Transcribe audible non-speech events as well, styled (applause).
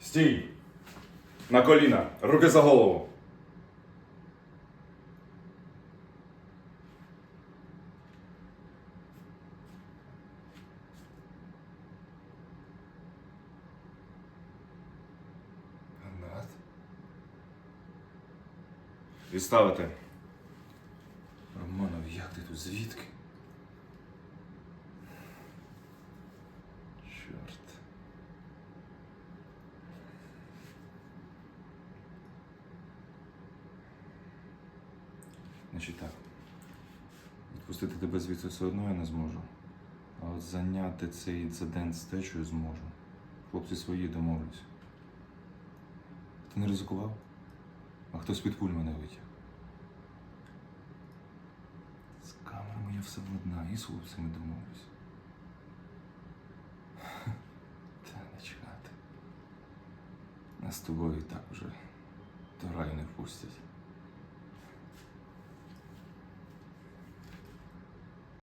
Стій! На коліна! Руки за голову! Гранат. Відставити. Романов, як ти тут? Звідки? Чорт. Значить так. Відпустити тебе звідси все одно я не зможу. А от зайняти цей інцидент з течою зможу. Хлопці свої домовлюсь. Ти не ризикував? А хтось під куль мене витяг. З камерами я все одна і з хлопцями домовлюсь. (laughs) Та не чекати. Нас з тобою і так уже до раю не впустять.